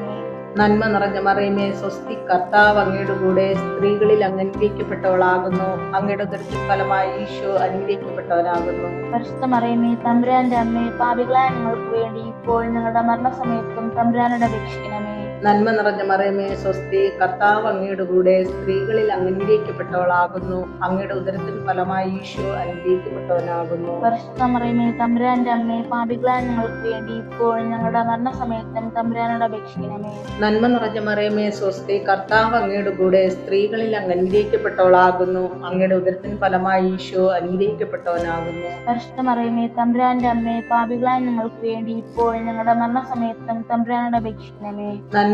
[SPEAKER 2] നന്മ നിറഞ്ഞ മറിയമേ സ്വസ്തി കർത്താവ് അങ്ങയുടെ കൂടെ സ്ത്രീകളിൽ അങ്ങ് അനുഗ്രഹിക്കപ്പെട്ടവളാകുന്നു അങ്ങയുടെ ഉദരത്തിൻ ഫലമായി ഈശോ അനുഗ്രഹിക്കപ്പെട്ടവനാകുന്നു.
[SPEAKER 1] പരിശുദ്ധ മറിയമേ തമ്പുരാന്റെ അമ്മേ പാപികളായ ഞങ്ങൾക്ക് വേണ്ടി ഇപ്പോൾ ഞങ്ങളുടെ മരണസമയത്തും തമ്പുരാനോട് അപേക്ഷിക്കണമേ.
[SPEAKER 2] നന്മ നിറഞ്ഞ മറിയമേ സ്വസ്തി. കർത്താവ് അങ്ങയുടെ കൂടെ സ്ത്രീകളിൽ അംഗീകരിക്കപ്പെട്ടവളാകുന്നു. അങ്ങയുടെ ഉദരത്തിന് ഫലമായി ഈശോ അനുഗ്രഹിക്കപ്പെട്ടവനാകുന്നു.
[SPEAKER 1] പരിശുദ്ധ മറിയമേ തമ്പുരാന്റെ അമ്മേ പാപികളായ ഞങ്ങൾക്ക് വേണ്ടി ഇപ്പോൾ ഞങ്ങളുടെ മരണസമയത്തും തമ്പുരാനോട് അപേക്ഷിക്കണമേ.
[SPEAKER 2] നന്മ നിറഞ്ഞ മറിയമേ സ്വസ്തി. കർത്താവ് അങ്ങയുടെ കൂടെ സ്ത്രീകളിൽ അങ്ങ് അനുഗ്രഹിക്കപ്പെട്ടവളാകുന്നു അങ്ങയുടെ ഉദരത്തിന് ഫലമായി ഈശോ അനുഗ്രഹിക്കപ്പെട്ടവനാകുന്നു.
[SPEAKER 1] പരിശുദ്ധ മറിയമേ തമ്പുരാന്റെ അമ്മേ പാപികളായ ഞങ്ങൾക്ക് വേണ്ടി ഇപ്പോൾ ഞങ്ങളുടെ മരണസമയത്തും തമ്പുരാനോട് അപേക്ഷിക്കണമേ.
[SPEAKER 2] നന്മ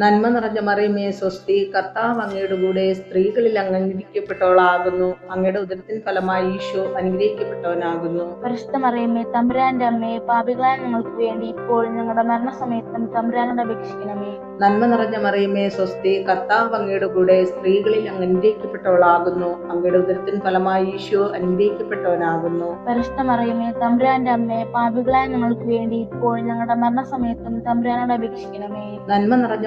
[SPEAKER 2] നന്മ നിറഞ്ഞ മറിയമേ സ്വസ്തി കർത്താവ് അങ്ങയുടെ കൂടെ സ്ത്രീകളിൽ അങ്ങ് അനുഗ്രഹിക്കപ്പെട്ടവളാകുന്നു അങ്ങയുടെ ഉദരത്തിൽ ഫലമായി ഈശോ അനുഗ്രഹിക്കപ്പെട്ടവനാകുന്നു.
[SPEAKER 1] പരിശുദ്ധ മറിയമേ തമ്പുരാന്റെ അമ്മയെ പാപികളായ ഞങ്ങൾക്ക് വേണ്ടി ഇപ്പോൾ ഞങ്ങളുടെ മരണസമയത്തും തമ്പുരാനോട് അപേക്ഷിക്കണമേ.
[SPEAKER 2] നന്മ നിറഞ്ഞ മറിയമേ സ്വസ്തി കർത്താവ് അങ്ങയുടെ കൂടെ സ്ത്രീകളിൽ അങ്ങ് അനുഗ്രഹിക്കപ്പെട്ടവളാകുന്നു അങ്ങയുടെ ഉദരത്തിൽ ഫലമായി ഈശോ അനുഗ്രഹിക്കപ്പെട്ടവനാകുന്നു.
[SPEAKER 1] പരിശുദ്ധ മറിയമേ തമ്പുരാന്റെ അമ്മയെ പാപികളായ ഞങ്ങൾക്ക് വേണ്ടി ഇപ്പോൾ ഞങ്ങളുടെ മരണസമയത്തും തമ്പുരാനോട് അപേക്ഷിക്കണമേ.
[SPEAKER 2] നന്മ നിറഞ്ഞ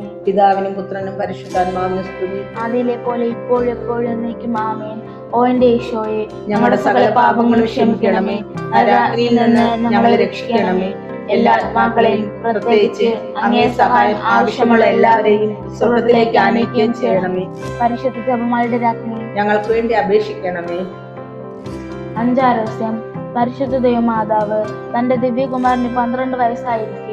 [SPEAKER 2] പിതാവിനും പുത്രനും പരിശുദ്ധാത്മാവിനും സ്തുതി.
[SPEAKER 1] അതിലെ പോലെ ഇപ്പോഴും എപ്പോഴും എന്നേക്കും ആമേൻ. ഓ എന്റെ ഈശോയെ
[SPEAKER 2] ഞങ്ങളുടെ സകല പാപങ്ങളും ക്ഷമിക്കണമേ. നരകത്തിൽ നിന്ന് ഞങ്ങളെ രക്ഷിക്കണമേ. എല്ലാ ആത്മാക്കളെയും പ്രത്യേകിച്ച് അങ്ങേ സഹായം ആവശ്യമുള്ള എല്ലാവരെയും സ്വർഗത്തിലേക്ക് ആനയിക്കുകയും ചെയ്യണമേ.
[SPEAKER 1] പരിശുദ്ധ ജപമാരുടെ രാജ്ഞി
[SPEAKER 2] ഞങ്ങൾക്ക് വേണ്ടി അപേക്ഷിക്കണമേ.
[SPEAKER 1] അഞ്ചാരസ്യം പരിശുദ്ധ ദൈവമാതാവ് തന്റെ ദിവ്യകുമാരന് പന്ത്രണ്ട് വയസ്സായിരിക്കെ.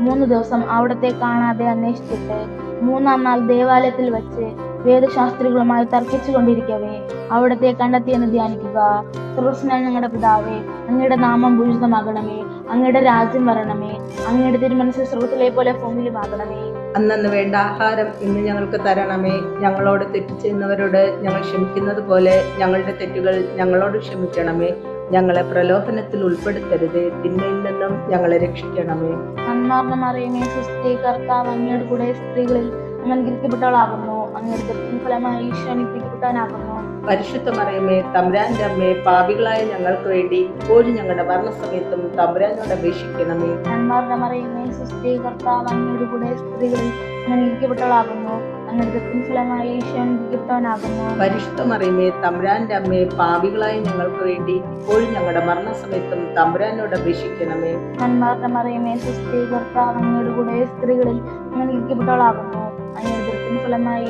[SPEAKER 1] മൂന്ന് ദിവസം അവിടത്തെ കാണാതെ അന്വേഷിച്ചിട്ട് മൂന്നാം നാൾ ദേവാലയത്തിൽ വെച്ച് വേദശാസ്ത്രികളുമായി തർക്കിച്ചു കൊണ്ടിരിക്കവേ. അവിടത്തെ കണ്ടെത്തിയെന്ന് ധ്യാനിക്കുക. സർവസ്നായ ഞങ്ങളുടെ പിതാവേ അങ്ങയുടെ നാമം ഭൂഷിതമാകണമേ അങ്ങയുടെ രാജ്യം വരണമേ. അങ്ങയുടെ തിരുമനസ് സ്രോതത്തിലെ പോലെ ഭൂമിയിലുമാകണമേ.
[SPEAKER 2] അന്നു വേണ്ട ആഹാരം ഇന്ന് ഞങ്ങൾക്ക് തരണമേ. ഞങ്ങളോട് തെറ്റ് ചെയ്യുന്നവരോട് ഞങ്ങൾ ക്ഷമിക്കുന്നത് പോലെ ഞങ്ങളുടെ തെറ്റുകൾ ഞങ്ങളോട് ക്ഷമിക്കണമേ. ഞങ്ങളെ പ്രലോഭനത്തിൽ ഉൾപ്പെടുത്തരുത്. തിന്മയിൽ നിന്നും ഞങ്ങളെ രക്ഷിക്കണമേ.
[SPEAKER 1] നന്മാർന്ന മറിയമേ സുസ്ഥി കർത്താവ് അങ്ങയുടെ കൂടെ സ്ത്രീകളിൽ അനുഗ്രഹിക്കപ്പെട്ടവളാകുന്നു അങ്ങയുടെ ഫലമായി ഈശോ അനുഗ്രഹിക്കപ്പെട്ടാനാകുന്നു
[SPEAKER 2] പരിശുദ്ധ മറിയമേ തമ്പുരാന്റെ അമ്മയെ പാപികളായ ഞങ്ങൾക്ക് വേണ്ടി ഇപ്പോഴും ഞങ്ങളുടെ മരണസമയത്തും തമ്പുരാനോട് അപേക്ഷിക്കണമേ.
[SPEAKER 1] നന്മാർന്ന മറിയമേ സുസ്ഥി കർത്താവ് അങ്ങയുടെ കൂടെ സ്ത്രീകളിൽ അനുഗ്രഹിക്കപ്പെട്ടവളാകുന്നു ദൃഷ്ടി ഫലമായി ഈശോ അനുഗ്രഹിക്കപ്പെട്ടവനാകുന്നു
[SPEAKER 2] പരിശുദ്ധ മറിയമേ തമ്പുരാന്റെ അമ്മയെ പാപികളായ ഞങ്ങൾക്ക് വേണ്ടി ഇപ്പോഴും ഞങ്ങളുടെ മരണസമയത്തും തമ്പുരാനോട് അപേക്ഷിക്കണമേ.
[SPEAKER 1] നന്മാർന്ന മറിയമേ സുസ്ഥി കർത്താവ് അങ്ങയുടെ കൂടെ സ്ത്രീകളിൽ അനുഗ്രഹിക്കപ്പെട്ടവളാകുന്നു ഫലമായി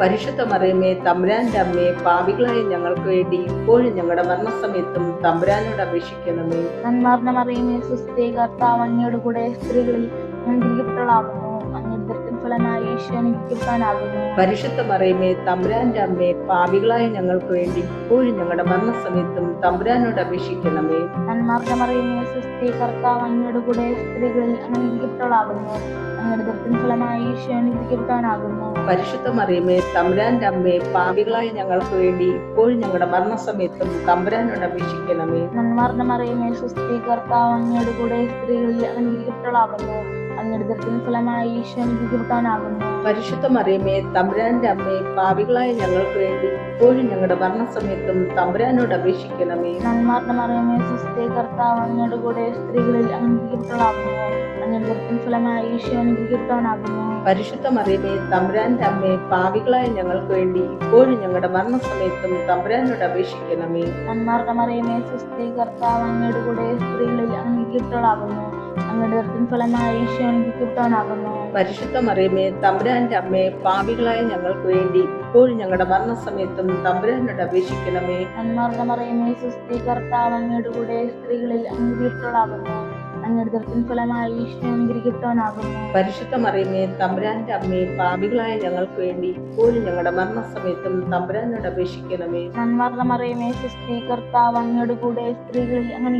[SPEAKER 2] പരിശുദ്ധ മറിയമേ തമ്പുരാന്റെ അമ്മയെ പാപികളായ ഞങ്ങൾക്ക് വേണ്ടി ഇപ്പോഴും ഞങ്ങളുടെ മരണസമയത്തും തമ്പുരാനോട് അപേക്ഷിക്കണമേ.
[SPEAKER 1] നന്മാർന്ന മറിയമേ സുസ്ഥി കർത്താവ് അങ്ങയുടെ കൂടെ സ്ത്രീകളിൽ ഞാൻ അനുഗ്രഹിക്കപ്പെട്ടവളാകുന്നു അങ്ങയുടെ ഫലമായി
[SPEAKER 2] പരിശുദ്ധ മറിയമേ തമ്പുരാന്റെ അമ്മയെ പാപികളായ ഞങ്ങൾക്ക് വേണ്ടി ഇപ്പോഴും ഞങ്ങളുടെ മരണസമയത്തും തമ്പുരാനോട് അപേക്ഷിക്കണമേ.
[SPEAKER 1] നന്മാർന്ന മറിയമേ സുസ്ഥി കർത്താവ് അങ്ങയുടെ കൂടെ സ്ത്രീകളിൽ അനുഗ്രഹിക്കപ്പെട്ടവളാകുന്നു അങ്ങയുടെ
[SPEAKER 2] പരിശുദ്ധ മറിയമേ തമ്പുരാന്റെ അമ്മയെ പാപികളായ ഞങ്ങൾക്ക് വേണ്ടി ഇപ്പോഴും ഞങ്ങളുടെ മരണസമയത്തും തമ്പുരാനോട് അപേക്ഷിക്കണമേ.
[SPEAKER 1] നന്മാർന്ന മറിയമേ സുസ്ഥി കർത്താവ് അങ്ങയുടെ കൂടെ സ്ത്രീകളിൽ അനുഗ്രഹിക്കപ്പെട്ടവളാകുന്നു ദൃഷ്ടി ഫലമായി ഈശോ അനുഗ്രഹിക്കപ്പെട്ടാനാകുന്നു
[SPEAKER 2] പരിശുദ്ധ മറിയമേ തമ്പുരാന്റെ അമ്മയെ പാപികളായ ഞങ്ങൾക്ക് വേണ്ടി ഇപ്പോഴും ഞങ്ങളുടെ മരണസമയത്തും തമ്പുരാനോട് അപേക്ഷിക്കണമേ.
[SPEAKER 1] നന്മാർന്ന മറിയമേ സുസ്ഥേ കർത്താവ് അങ്ങയുടെ കൂടെ സ്ത്രീകളിൽ അങ്ങ് അനുഗ്രഹിക്കപ്പെട്ടവളാകുന്നു അങ്ങയുടെ ദൃഷ്ടി ഫലമായി ഈശോ അനുഗ്രഹിക്കപ്പെട്ടവനാകുന്നു
[SPEAKER 2] പരിശുദ്ധ മറിയമേ തമ്പുരാന്റെ അമ്മയെ പാപികളായ ഞങ്ങൾക്ക് വേണ്ടി ഇപ്പോഴും ഞങ്ങളുടെ മരണസമയത്തും തമ്പുരാനോട് അപേക്ഷിക്കണമേ.
[SPEAKER 1] നന്മാർന്ന മറിയമേ സുസ്ഥി കർത്താവ് അങ്ങയുടെ കൂടെ സ്ത്രീകളിൽ അങ്ങ് അനുഗ്രഹിക്കപ്പെട്ടവളാകുന്നു അങ്ങയുടെ ഫലമായി അനുഗ്രഹിക്കപ്പെട്ടവനാകുന്നു
[SPEAKER 2] പരിശുദ്ധ മറിയമേ തമ്പുരാന്റെ അമ്മയെ പാപികളായ ഞങ്ങൾക്ക് വേണ്ടി ഇപ്പോഴും ഞങ്ങളുടെ മരണസമയത്തും തമ്പുരാനോട് അപേക്ഷിക്കണമേ.
[SPEAKER 1] അന്മാരുടെ മറിയമേ സുസ്ഥി കർത്താവ് അങ്ങയുടെ കൂടെ സ്ത്രീകളിൽ അങ്ങ്
[SPEAKER 2] പരിശുദ്ധ മറിയമേ തമ്പുരാന്റെ അമ്മേ പാപികളായ ഞങ്ങൾക്ക് വേണ്ടി ഇപ്പോഴും ഞങ്ങളുടെ മരണസമയത്തും തമ്പുരാനോട് അപേക്ഷിക്കണമേ.
[SPEAKER 1] നന്മാർന്ന മറിയമേ സിസ്തി കർത്താവ് അങ്ങയുടെ കൂടെ സ്ത്രീകളിൽ അങ്ങനെ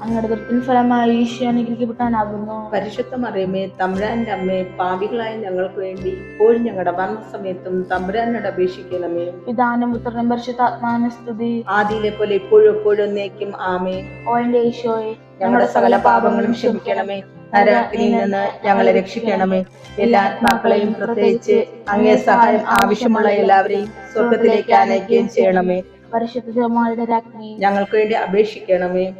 [SPEAKER 1] അങ്ങയുടെ ദൃത്തിൻ ഫലമായി ഈശ്വരൻ അനുഗ്രഹിക്കപ്പെട്ടവനാകുന്നു
[SPEAKER 2] പരിശുദ്ധ മറിയമേ തമ്പുരാന്റെ അമ്മേ പാപികളായ ഞങ്ങൾക്ക് വേണ്ടി ഇപ്പോഴും ഞങ്ങളുടെ മരണസമയത്തും തമ്പുരാനോട് അപേക്ഷിക്കണമേ.
[SPEAKER 1] പിതാനും പുത്രനും പരിശുദ്ധാത്മാന സ്തുതി.
[SPEAKER 2] ആദിയിലെ പോലെ ഇപ്പോഴും എപ്പോഴും നേക്കും ആമേ
[SPEAKER 1] ഓ എന്റെ ഈശോയെ.
[SPEAKER 2] ഞങ്ങളുടെ സകല പാപങ്ങളും ക്ഷമിക്കണമേ. നരകത്തിൽ നിന്ന് ഞങ്ങളെ രക്ഷിക്കണമേ. എല്ലാ ആത്മാക്കളെയും പ്രത്യേകിച്ച് അങ്ങേ സഹായം ആവശ്യമുള്ള എല്ലാവരെയും സ്വർഗത്തിലേക്ക് അനയിക്കുകയും ചെയ്യണമേ.
[SPEAKER 1] പരിശുദ്ധ ജപമാലയുടെ രാജ്ഞി
[SPEAKER 2] ഞങ്ങൾക്ക് വേണ്ടി അപേക്ഷിക്കണമേ.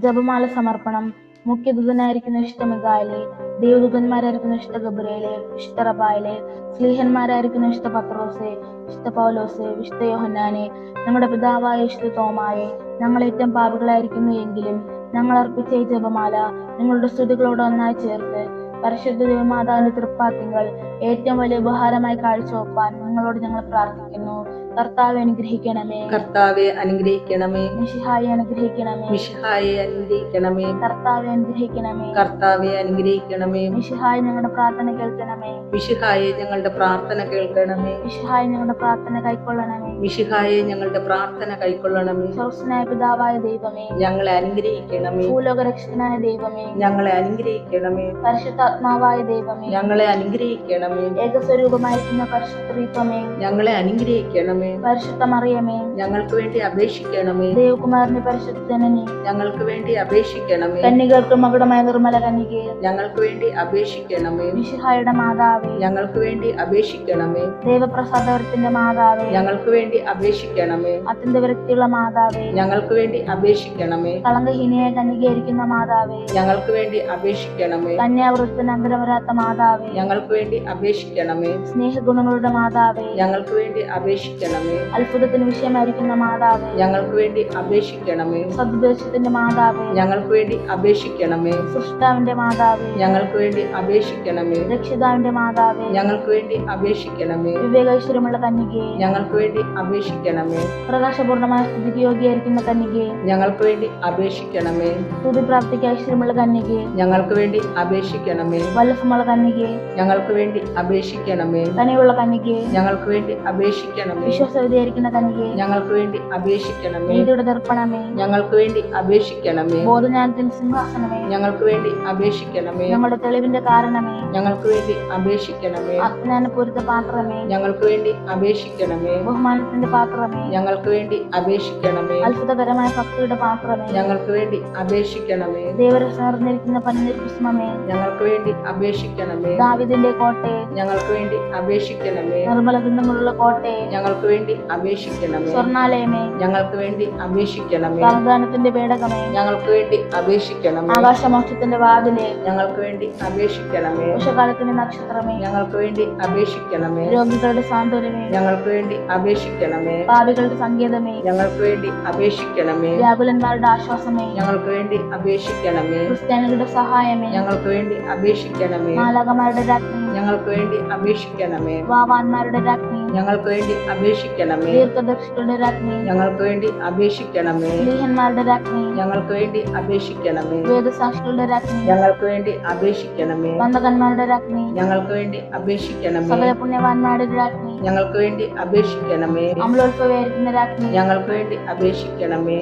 [SPEAKER 1] ജപമാല സമർപ്പണം മുഖ്യദൂതനായിരിക്കുന്ന ഇഷ്ട മികായലെ ദേവദൂതന്മാരായിരിക്കുന്ന ഇഷ്ട ഗബ്രയിലെ ഇഷ്ട റബായിലെ സ്ലീഹന്മാരായിരിക്കുന്ന ഇഷ്ട പത്രോസെ ഇഷ്ട പൗലോസെ വിശുദ്ധ യോഹന്നാനെ നമ്മുടെ പിതാവായ ഇഷ്ട തോമായെ ഞങ്ങൾ ഏറ്റവും പാപികളായിരിക്കുന്നു എങ്കിലും ഞങ്ങൾ അർപ്പിച്ച ഈ ജപമാല നിങ്ങളുടെ സ്തുതികളോട് ഒന്നായി ചേർത്ത് പരിശുദ്ധ ദേവമാതാവിന്റെ തൃപ്പാത്തിങ്കൾ ഏറ്റവും വലിയ ഉപഹാരമായി കാഴ്ചവെപ്പാൻ നിങ്ങളോട് ഞങ്ങൾ പ്രാർത്ഥിക്കുന്നു. കർത്താവെ അനുഗ്രഹിക്കണമേ.
[SPEAKER 2] കർത്താവെ അനുഗ്രഹിക്കണമേ.
[SPEAKER 1] മിഷിഹായി അനുഗ്രഹിക്കണമേ.
[SPEAKER 2] മിഷിഹായെ അനുഗ്രഹിക്കണമേ.
[SPEAKER 1] കർത്താവെ അനുഗ്രഹിക്കണമേ.
[SPEAKER 2] കർത്താവെ അനുഗ്രഹിക്കണമേ.
[SPEAKER 1] മിഷിഹായി ഞങ്ങളുടെ പ്രാർത്ഥന കേൾക്കണമേ.
[SPEAKER 2] മിഷിഹായെ ഞങ്ങളുടെ പ്രാർത്ഥന കേൾക്കണമേ.
[SPEAKER 1] മിഷിഹായി ഞങ്ങളുടെ പ്രാർത്ഥന കൈക്കൊള്ളണമേ.
[SPEAKER 2] മിഷിഹായെ ഞങ്ങളുടെ പ്രാർത്ഥന കൈക്കൊള്ളണമേ.
[SPEAKER 1] സ്വർസ്സനായ പിതാവായ ദൈവമേ.
[SPEAKER 2] ഞങ്ങളെ അനുഗ്രഹിക്കണമേ.
[SPEAKER 1] ഭൂലോകരക്ഷകനായ ദൈവമേ.
[SPEAKER 2] ഞങ്ങളെ അനുഗ്രഹിക്കണമേ.
[SPEAKER 1] പരിശുദ്ധാത്മാവായ ദൈവമേ.
[SPEAKER 2] ഞങ്ങളെ അനുഗ്രഹിക്കണമേ.
[SPEAKER 1] ഏകസ്വരൂപമായിരിക്കുന്ന പരിശുദ്ധമേ
[SPEAKER 2] ഞങ്ങളെ അനുഗ്രഹിക്കണമേ.
[SPEAKER 1] പരിശുദ്ധ മറിയമേ
[SPEAKER 2] ഞങ്ങൾക്ക് വേണ്ടി അപേക്ഷിക്കണമേ.
[SPEAKER 1] ദേവകുമാരന്റെ പരിശുദ്ധനെ
[SPEAKER 2] ഞങ്ങൾക്ക് വേണ്ടി അപേക്ഷിക്കണമേ.
[SPEAKER 1] കന്നികൾക്ക് മകുടമായ നിർമ്മല കന്നികയെ
[SPEAKER 2] ഞങ്ങൾക്ക് വേണ്ടി അപേക്ഷിക്കണമേ.
[SPEAKER 1] വിശുഹായുടെ മാതാവേ.
[SPEAKER 2] ഞങ്ങൾക്ക് വേണ്ടി അപേക്ഷിക്കണമേ.
[SPEAKER 1] ദേവപ്രസാദവരത്തിന്റെ മാതാവേ.
[SPEAKER 2] ഞങ്ങൾക്ക് വേണ്ടി അപേക്ഷിക്കണമേ.
[SPEAKER 1] അത്യന്ത വ്യക്തിയുള്ള മാതാവേ.
[SPEAKER 2] ഞങ്ങൾക്ക് വേണ്ടി അപേക്ഷിക്കണമേ.
[SPEAKER 1] കളങ്കഹീനയായി കന്യകയായിരിക്കുന്ന മാതാവേ.
[SPEAKER 2] ഞങ്ങൾക്ക് വേണ്ടി അപേക്ഷിക്കണമേ.
[SPEAKER 1] കന്യാവൃത്തിന് അന്തരം വരാത്ത മാതാവേ
[SPEAKER 2] ഞങ്ങൾക്ക് വേണ്ടി അപേക്ഷിക്കണമേ.
[SPEAKER 1] സ്നേഹഗുണങ്ങളുടെ മാതാവേ
[SPEAKER 2] ഞങ്ങൾക്ക് വേണ്ടി അപേക്ഷിക്കണമേ.
[SPEAKER 1] അത്ഭുതത്തിന് വിഷയമായിരിക്കുന്ന മാതാവേ
[SPEAKER 2] ഞങ്ങൾക്ക് വേണ്ടി അപേക്ഷിക്കണമേ.
[SPEAKER 1] സദ്ദേശത്തിന്റെ മാതാവേ
[SPEAKER 2] ഞങ്ങൾക്ക് വേണ്ടി അപേക്ഷിക്കണമേ.
[SPEAKER 1] സൃഷ്ടാവിന്റെ മാതാവേ
[SPEAKER 2] ഞങ്ങൾക്ക് വേണ്ടി അപേക്ഷിക്കണമേ.
[SPEAKER 1] രക്ഷിതാവിന്റെ മാതാവേ
[SPEAKER 2] ഞങ്ങൾക്ക് വേണ്ടി അപേക്ഷിക്കണമേ.
[SPEAKER 1] വിവേകൈശ്വര്യമുള്ള കന്യകയെ
[SPEAKER 2] ഞങ്ങൾക്ക് വേണ്ടി അപേക്ഷിക്കണമേ.
[SPEAKER 1] പ്രകാശപൂർണമായ സ്ഥിതിക്ക് യോഗ്യായിരിക്കുന്ന കന്യകയെ
[SPEAKER 2] ഞങ്ങൾക്ക് വേണ്ടി അപേക്ഷിക്കണമേ.
[SPEAKER 1] സ്തുതി പ്രാപ്തിക്ക് ഐശ്വര്യമുള്ള കന്യകയെ
[SPEAKER 2] ഞങ്ങൾക്ക് വേണ്ടി അപേക്ഷിക്കണമേ.
[SPEAKER 1] വല്ലഭമുള്ള കന്യകയെ
[SPEAKER 2] ഞങ്ങൾക്ക് വേണ്ടി അപേക്ഷിക്കണമേ.
[SPEAKER 1] തനിയുള്ള കന്യകയെ
[SPEAKER 2] ഞങ്ങൾക്ക് വേണ്ടി അപേക്ഷിക്കണമേ.
[SPEAKER 1] വിശ്വസവിധിയായിരിക്കുന്ന കന്യകയെ
[SPEAKER 2] ഞങ്ങൾക്ക് വേണ്ടി അപേക്ഷിക്കണമേ.
[SPEAKER 1] നീതിയുടെ ദർപ്പണമേ
[SPEAKER 2] ഞങ്ങൾക്ക് വേണ്ടി അപേക്ഷിക്കണമേ.
[SPEAKER 1] ബോധജ്ഞാനത്തിന് സിംഹാസനമേ
[SPEAKER 2] ഞങ്ങൾക്ക് വേണ്ടി അപേക്ഷിക്കണമേ.
[SPEAKER 1] ഞങ്ങളുടെ തെളിവിന്റെ കാരണമേ
[SPEAKER 2] ഞങ്ങൾക്ക് വേണ്ടി അപേക്ഷിക്കണമേ.
[SPEAKER 1] അജ്ഞാനപൂരിത പാത്രമേ
[SPEAKER 2] ഞങ്ങൾക്ക് വേണ്ടി അപേക്ഷിക്കണമേ.
[SPEAKER 1] ബഹുമാനത്തിന്റെ പാത്രമേ
[SPEAKER 2] ഞങ്ങൾക്ക് വേണ്ടി അപേക്ഷിക്കണമേ.
[SPEAKER 1] അത്ഭുതകരമായ ഭക്തിയുടെ പാത്രമേ
[SPEAKER 2] ഞങ്ങൾക്ക് വേണ്ടി അപേക്ഷിക്കണമേ.
[SPEAKER 1] ദേവരസം നിറഞ്ഞിരിക്കുന്ന പനിനീർ പുഷ്പമേ
[SPEAKER 2] ഞങ്ങൾക്ക് വേണ്ടി അപേക്ഷിക്കണമേ
[SPEAKER 1] ദാവിദിന്റെ കോട്ടയെ
[SPEAKER 2] ഞങ്ങൾക്ക് വേണ്ടി അപേക്ഷിക്കണമേ
[SPEAKER 1] നിർമ്മല ബിന്ദമുള്ള കോട്ടയെ
[SPEAKER 2] ഞങ്ങൾക്ക് വേണ്ടി അപേക്ഷിക്കണമേ
[SPEAKER 1] സ്വർണാലയമേ
[SPEAKER 2] ഞങ്ങൾക്ക് വേണ്ടി അപേക്ഷിക്കണമേ
[SPEAKER 1] സാവധാനത്തിന്റെ പേടകമേ
[SPEAKER 2] ഞങ്ങൾക്ക് വേണ്ടി അപേക്ഷിക്കണമേ
[SPEAKER 1] ആകാശമോക്ഷത്തിന്റെ വാതിലെ
[SPEAKER 2] ഞങ്ങൾക്ക് വേണ്ടി അപേക്ഷിക്കണമേ
[SPEAKER 1] ഉഷകാലത്തിന്റെ നക്ഷത്രമേ
[SPEAKER 2] ഞങ്ങൾക്ക് വേണ്ടി അപേക്ഷിക്കണമേ
[SPEAKER 1] രോഗികളുടെ സാന്ത്വനമേ
[SPEAKER 2] ഞങ്ങൾക്ക് വേണ്ടി അപേക്ഷിക്കണമേ
[SPEAKER 1] പാപികളുടെ സങ്കേതമേ
[SPEAKER 2] ഞങ്ങൾക്ക് വേണ്ടി അപേക്ഷിക്കണമേ
[SPEAKER 1] വ്യാകുലന്മാരുടെ ആശ്വാസമേ
[SPEAKER 2] ഞങ്ങൾക്ക് വേണ്ടി അപേക്ഷിക്കണമേ
[SPEAKER 1] ക്രിസ്ത്യാനികളുടെ സഹായമേ
[SPEAKER 2] ഞങ്ങൾക്ക് വേണ്ടി അപേക്ഷിക്കണമേ.
[SPEAKER 1] മാലാകമാരുടെ രാജ്ഞി.
[SPEAKER 2] ഞങ്ങൾക്ക് വേണ്ടി അപേക്ഷിക്കണമേ.
[SPEAKER 1] വാവാന്മാരുടെ രാജ്ഞി.
[SPEAKER 2] ഞങ്ങൾക്ക് വേണ്ടി അപേക്ഷിക്കണമേ.
[SPEAKER 1] ദീർഘദർശികളുടെ രാജ്ഞി.
[SPEAKER 2] ഞങ്ങൾക്ക് വേണ്ടി അപേക്ഷിക്കണമേ.
[SPEAKER 1] ലീഹന്മാരുടെ രാജ്ഞി.
[SPEAKER 2] ഞങ്ങൾക്ക് വേണ്ടി അപേക്ഷിക്കണമേ.
[SPEAKER 1] വേദസാക്ഷികളുടെ രാജ്ഞി.
[SPEAKER 2] ഞങ്ങൾക്ക് വേണ്ടി അപേക്ഷിക്കണമേ.
[SPEAKER 1] ബന്ധകന്മാരുടെ രാജ്ഞി.
[SPEAKER 2] ഞങ്ങൾക്ക് വേണ്ടി അപേക്ഷിക്കണമേ.
[SPEAKER 1] സകല പുണ്യവാന്മാരുടെ രാജ്ഞി.
[SPEAKER 2] ഞങ്ങൾക്ക് വേണ്ടി അപേക്ഷിക്കണമേ. ഞങ്ങൾക്ക് വേണ്ടി അപേക്ഷിക്കണമേ.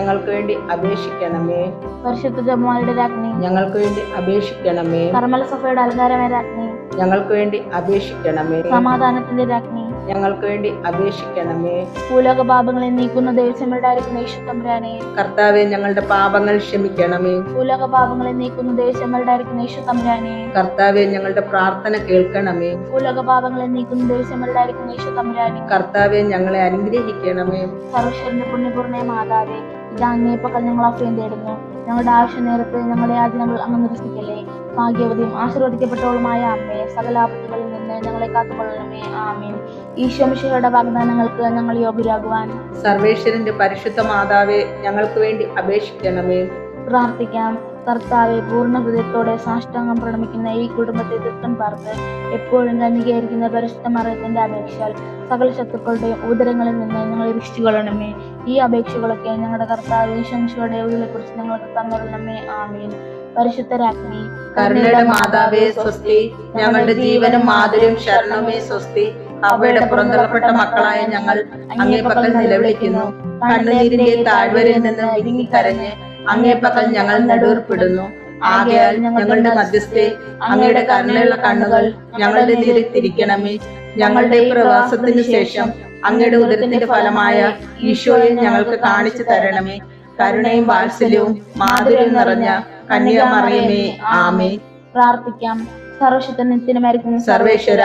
[SPEAKER 2] ഞങ്ങൾക്ക് വേണ്ടി അപേക്ഷിക്കണമേ.
[SPEAKER 1] പരിശുദ്ധ ജപമാലയുടെ രാജ്ഞി
[SPEAKER 2] ഞങ്ങൾക്ക് വേണ്ടി അപേക്ഷിക്കണമേ.
[SPEAKER 1] കർമ്മല സഭയുടെ അലങ്കാരമായ രാജ്ഞി
[SPEAKER 2] ഞങ്ങൾക്ക് വേണ്ടി അപേക്ഷിക്കണമേ.
[SPEAKER 1] സമാധാനത്തിന്റെ രാജ്ഞി
[SPEAKER 2] ഞങ്ങൾക്ക് വേണ്ടി അപേക്ഷിക്കണമേ.
[SPEAKER 1] ഭൂലോക പാപങ്ങളെ നീക്കുന്ന ദേവസ്വമുണ്ടായിരിക്കുന്ന യേശുത്തമ്പുരാനെ
[SPEAKER 2] കർത്താവെ ഞങ്ങളുടെ പാപങ്ങൾ ക്ഷമിക്കണമേ.
[SPEAKER 1] ഭൂലോക പാപങ്ങളെ നീക്കുന്ന ദേവസ്വമുണ്ടായിരിക്കുന്ന യേശുത്തമ്പുരാനെ
[SPEAKER 2] കർത്താവെ ഞങ്ങളുടെ പ്രാർത്ഥന കേൾക്കണമേ.
[SPEAKER 1] ഭൂലോക പാപങ്ങളെ നീക്കുന്ന ദേവസ്വമുണ്ടായിരിക്കുന്ന യേശുത്തമ്പുരാനെ
[SPEAKER 2] കർത്താവെ ഞങ്ങളെ അനുഗ്രഹിക്കണമേ.
[SPEAKER 1] സർവശ്വരന്റെ പുണ്യപൂർണ മാതാവേ ഇത് അങ്ങേപ്പക്കൽ ഞങ്ങൾ അഭയം തേടുന്നു. ഞങ്ങളുടെ ആവശ്യ നേരത്തെ ഞങ്ങളുടെ യാചനകൾ അങ്ങ് നിരസിക്കല്ലേ ഭാഗ്യവതിയും ആശീർവദിക്കപ്പെട്ടവളുമായ അമ്മയെ സകല ആപത്തുകളിൽ നിന്ന് ഞങ്ങളെ കാത്തുകൊള്ളണമേ. ആമീൻ. ഈശോ ഈശോമിശയുടെ വാഗ്ദാനങ്ങൾക്ക് ഞങ്ങൾ യോഗ്യരാകുവാൻ
[SPEAKER 2] സർവേശ്വരന്റെ പരിശുദ്ധ മാതാവെ ഞങ്ങൾക്ക് വേണ്ടി അപേക്ഷിക്കണമേ.
[SPEAKER 1] പ്രാർത്ഥിക്കാം. കർത്താവെ പൂർണ ഹൃദയത്തോടെ സാഷ്ടാംഗം പ്രണമിക്കുന്ന ഈ കുടുംബത്തെ തൃപ്തം പാർത്ത് എപ്പോഴും കന്യകയായിരിക്കുന്ന പരിശുദ്ധ മറിയത്തിന്റെ അപേക്ഷയാൽ സകല ശത്രുക്കളുടെയും ഉദരങ്ങളിൽ നിന്ന് ഞങ്ങൾ രക്ഷിച്ചുകൊള്ളണമേ. ഈ അപേക്ഷകളൊക്കെ ഞങ്ങളുടെ കർത്താവ് ശംശയുടെ ഉള്ളിലെ കുറിച്ച് ഞങ്ങൾക്ക് തന്നിരണമേ. ആമീൻ. പരിശുദ്ധരാജ്ഞി
[SPEAKER 2] കരുണയുടെ മാതാവേ സ്വസ്തി. ഞങ്ങളുടെ ജീവനും മാധുര്യം ശരണമേ സ്വസ്തി. അവയുടെ പുറന്തള്ളപ്പെട്ട മക്കളായ ഞങ്ങൾ അങ്ങേ പക്കൽ നിലവിളിക്കുന്നു. കണ്ണുനീരിന്റെ താഴ്വരയിൽ നിന്ന് ഇരുങ്ങി കരഞ്ഞ് അങ്ങേ പക്കൽ ഞങ്ങൾ നെടുവർപ്പെടുന്നു ആകയാൽ ഞങ്ങളുടെ മധ്യസ്ഥെ അങ്ങയുടെ കരുണയുള്ള കണ്ണുകൾ ഞങ്ങളുടെ നേരെ തിരിക്കണമേ. ഞങ്ങളുടെ പ്രവാസത്തിന് ശേഷം അങ്ങയുടെ ഉദരത്തിന്റെ ഫലമായ ഈശോയെ ഞങ്ങൾക്ക് കാണിച്ചു തരണമേ. കരുണയും വാത്സല്യവും മാധുര്യം നിറഞ്ഞ കന്യാമറിയമേ ആമേ.
[SPEAKER 1] പ്രാർത്ഥിക്കാം. സർവശുദ്ധനത്തിനുമായിരിക്കുന്ന
[SPEAKER 2] സർവേശ്വര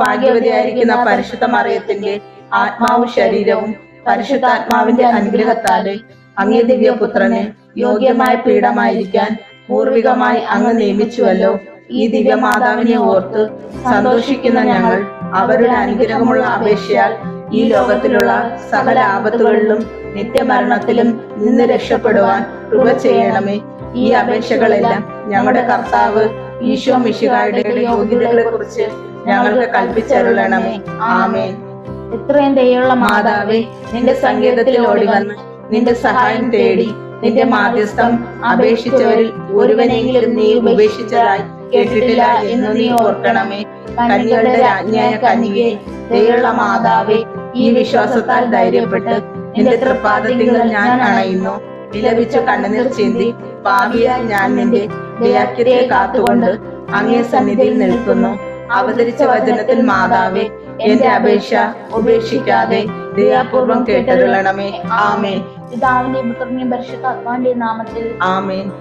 [SPEAKER 2] ഭാഗ്യവതിയായിരിക്കുന്ന പരിശുദ്ധ മറിയത്തിന്റെ ആത്മാവും ശരീരവും പരിശുദ്ധാത്മാവിന്റെ അനുഗ്രഹത്താൽ അങ്ങേ ദിവ്യപുത്രന് യോഗ്യമായ പീഠമായിരിക്കാൻ പൂർവികമായി അങ്ങ് നിയമിച്ചുവല്ലോ. ഈ ദിവ്യമാതാവിനെ ഓർത്ത് സന്തോഷിക്കുന്ന ഞങ്ങൾ അവരുടെ അനുഗ്രഹമുള്ള അപേക്ഷയാൽ ഈ ലോകത്തിലുള്ള സകല ആപത്തുകളിലും നിത്യമരണത്തിലും നിന്ന് രക്ഷപ്പെടുവാൻ കൃപ ചെയ്യണമേ. ഈ അപേക്ഷകളെല്ലാം ഞങ്ങളുടെ കർത്താവ് ഈശോ മിശിഹായുടെ യോഗ്യതകളെ കുറിച്ച് ഞങ്ങൾക്ക് കൽപ്പിച്ചരുളണമേ. ആമേൻ.
[SPEAKER 1] എത്രയും ദയുള്ള
[SPEAKER 2] മാതാവേ നിന്റെ സങ്കേതത്തിൽ ഓടി വന്ന് നിന്റെ സഹായം തേടി നിന്റെ മാധ്യസ്ഥം അപേക്ഷിച്ചവരിൽ ഒരുവനെങ്കിലും നീ ഉപേക്ഷിച്ചതായി കേട്ടിട്ടില്ല എന്ന് നീ ഓർക്കണമേ. കന്യകളുടെ രാജ്ഞിയായ കന്യകെ ദയുള്ള മാതാവേ ഈ വിശ്വാസത്താൽ ധൈര്യപ്പെട്ട് നിന്റെ തൃപ്പാദത്തിങ്ങൾ ഞാൻ അണയുന്നു. വിലപിച്ചു കണ്ണുനീർ ചിന്തി ഭാവിയാൽ ഞാൻ നിന്റെ ദയാക്യതയെ കാത്തുകൊണ്ട് അങ്ങേ സന്നിധിയിൽ നിൽക്കുന്നു. അവതരിച്ച വചനത്തിൽ മാതാവേ എന്റെ അപേക്ഷ ഉപേക്ഷിക്കാതെ ദയാപൂർവം കേട്ടരുളണമേ. ആമേ
[SPEAKER 1] പിതാവിന്റെയും പരിശുദ്ധ പരിശുദ്ധാത്മാവിന്റെയും നാമത്തിൽ
[SPEAKER 2] ആമേൻ.